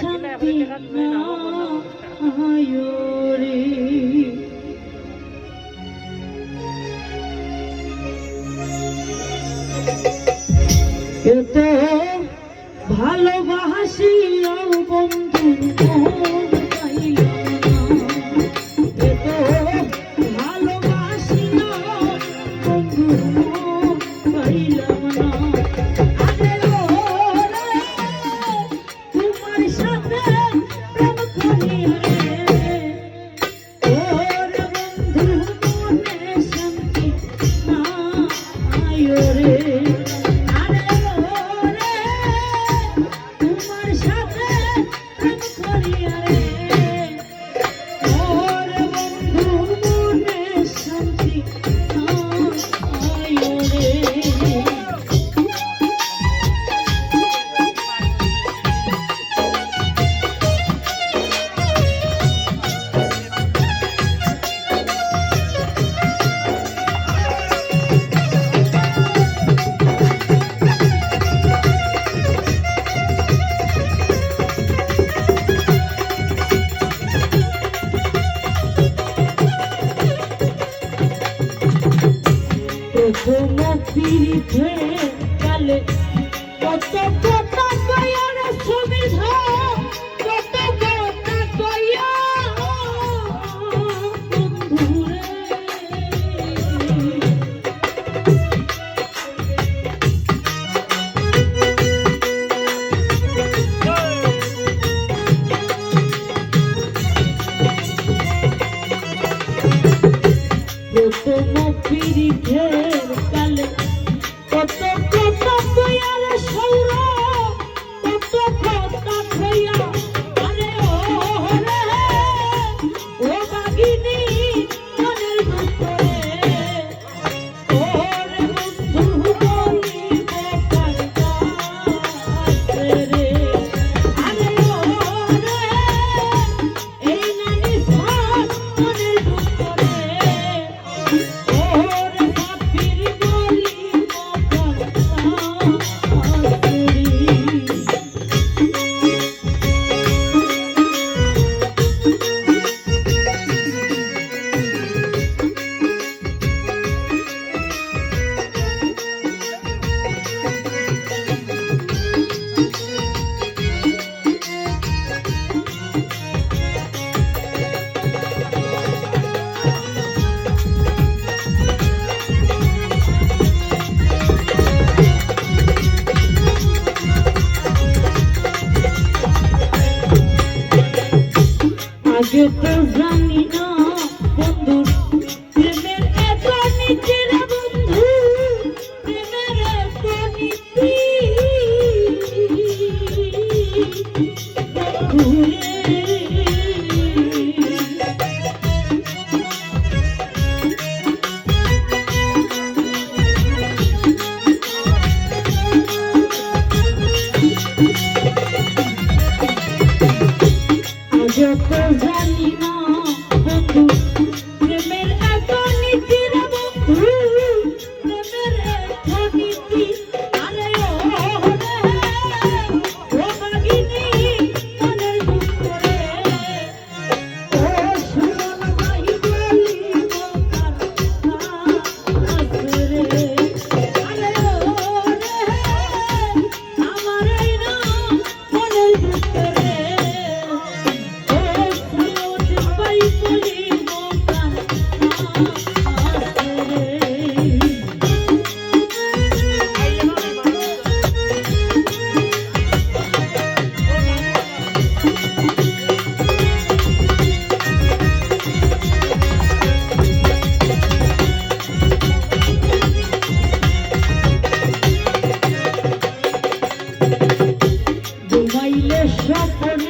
সাথে আয়ো রে ভালোবাসি বন্ধু। না ফিরিতে গেলে কত কথা ছবি I get the running on. you Yeah, shut up.